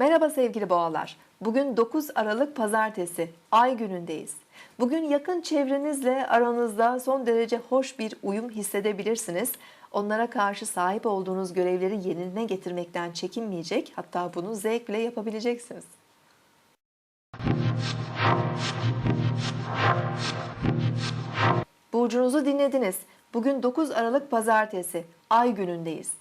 Merhaba sevgili boğalar. Bugün 9 Aralık Pazartesi, ay günündeyiz. Bugün yakın çevrenizle aranızda son derece hoş bir uyum hissedebilirsiniz. Onlara karşı sahip olduğunuz görevleri yerine getirmekten çekinmeyecek, hatta bunu zevkle yapabileceksiniz. Burcunuzu dinlediniz. Bugün 9 Aralık Pazartesi, ay günündeyiz.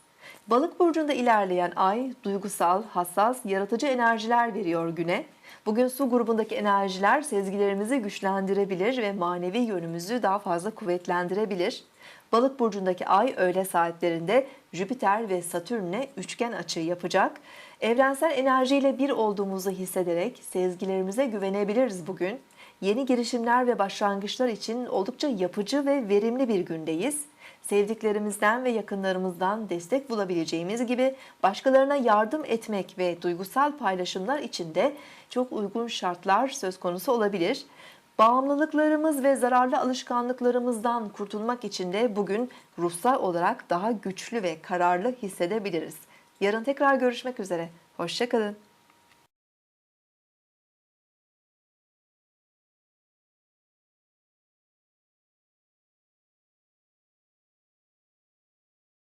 Balık burcunda ilerleyen ay duygusal, hassas, yaratıcı enerjiler veriyor güne. Bugün su grubundaki enerjiler sezgilerimizi güçlendirebilir ve manevi yönümüzü daha fazla kuvvetlendirebilir. Balık burcundaki ay öğle saatlerinde Jüpiter ve Satürn'le üçgen açı yapacak. Evrensel enerjiyle bir olduğumuzu hissederek sezgilerimize güvenebiliriz bugün. Yeni girişimler ve başlangıçlar için oldukça yapıcı ve verimli bir gündeyiz. Sevdiklerimizden ve yakınlarımızdan destek bulabileceğimiz gibi başkalarına yardım etmek ve duygusal paylaşımlar için de çok uygun şartlar söz konusu olabilir. Bağımlılıklarımız ve zararlı alışkanlıklarımızdan kurtulmak için de bugün ruhsal olarak daha güçlü ve kararlı hissedebiliriz. Yarın tekrar görüşmek üzere. Hoşçakalın.